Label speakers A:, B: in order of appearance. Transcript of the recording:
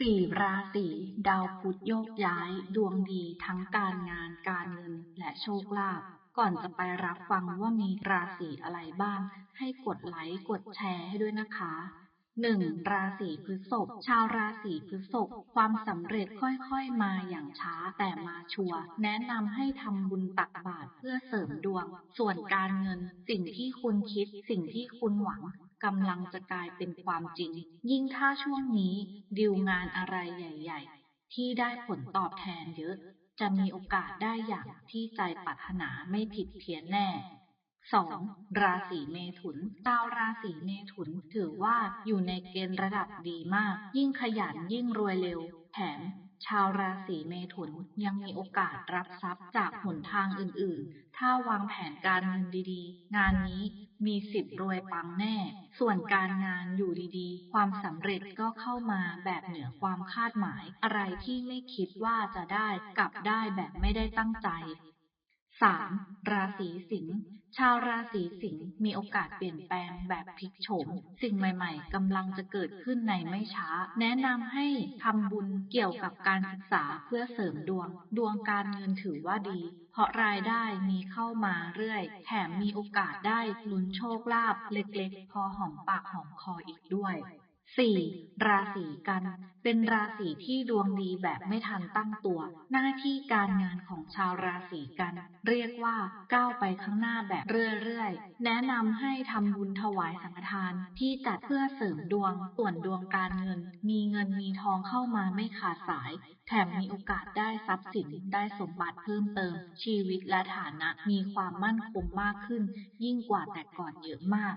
A: สี่ราศีดาวพุธโยกย้าย ดวงดีทั้งการงานการเงินและโชคลาภก่อนจะไปรับฟังว่ามีราศีอะไรบ้าง ให้กดไลค์กดแชร์ให้ด้วยนะคะหนึ่งราศีพฤษภชาวราศีพฤษภความสำเร็จค่อยๆมาอย่างช้าแต่มาชัวร์แนะนำให้ทำบุญตักบาตรเพื่อเสริมดวง ส่วนการเงินสิ่งที่คุณคิดสิ่งที่คุณหวัง กำลังจะกลายเป็นความจริง ยิ่งถ้าช่วงนี้ดีลงานอะไรใหญ่ ๆ ที่ได้ผลตอบแทนเยอะ จะมีโอกาสได้อย่างที่ใจปรารถนาไม่ผิดเพี้ยนแน่สองราศีเมถุนชาวราศีเมถุนถือว่าอยู่ในเกณฑ์ระดับดีมาก ยิ่งขยันยิ่งรวยเร็ว แถม ชาวราศีเมถุนยังมีโอกาสรับทรัพย์จากหนทางอื่นๆ ถ้าวางแผนการเงินดีๆ งานนี้มีสิทธิ์รวยปังแน่ ส่วนการงานอยู่ดีๆ ความสำเร็จก็เข้ามาแบบเหนือความคาดหมาย อะไรที่ไม่คิดว่าจะได้กลับได้แบบไม่ได้ตั้งใจ สามราศีสิงห์ชาวราศีสิงห์มีโอกาสเปลี่ยนแปลงแบบพลิกโฉม สิ่งใหม่ ๆกำลังจะเกิดขึ้นในไม่ช้า แนะนำให้ทำบุญเกี่ยวกับการศึกษาเพื่อเสริมดวง ดวงการเงินถือว่าดี เพราะรายได้มีเข้ามาเรื่อย แถมมีโอกาสได้ลุ้นโชคลาภเล็กๆ พอหอมปากหอมคออีกด้วย สี่ราศีกัน เป็นราศีที่ดวงดีแบบไม่ทันตั้งตัว หน้าที่การงานของชาวราศีกัน เรียกว่าก้าวไปข้างหน้าแบบเรื่อยๆ แนะนำให้ทำบุญถวายสังฆทานที่จัดเพื่อเสริมดวง ส่วนดวงการเงิน มีเงินมีทองเข้ามาไม่ขาดสาย แถมมีโอกาสได้ทรัพย์สินได้สมบัติเพิ่มเติม ชีวิตและฐานะมีความมั่นคงมากขึ้น ยิ่งกว่าแต่ก่อนเยอะมาก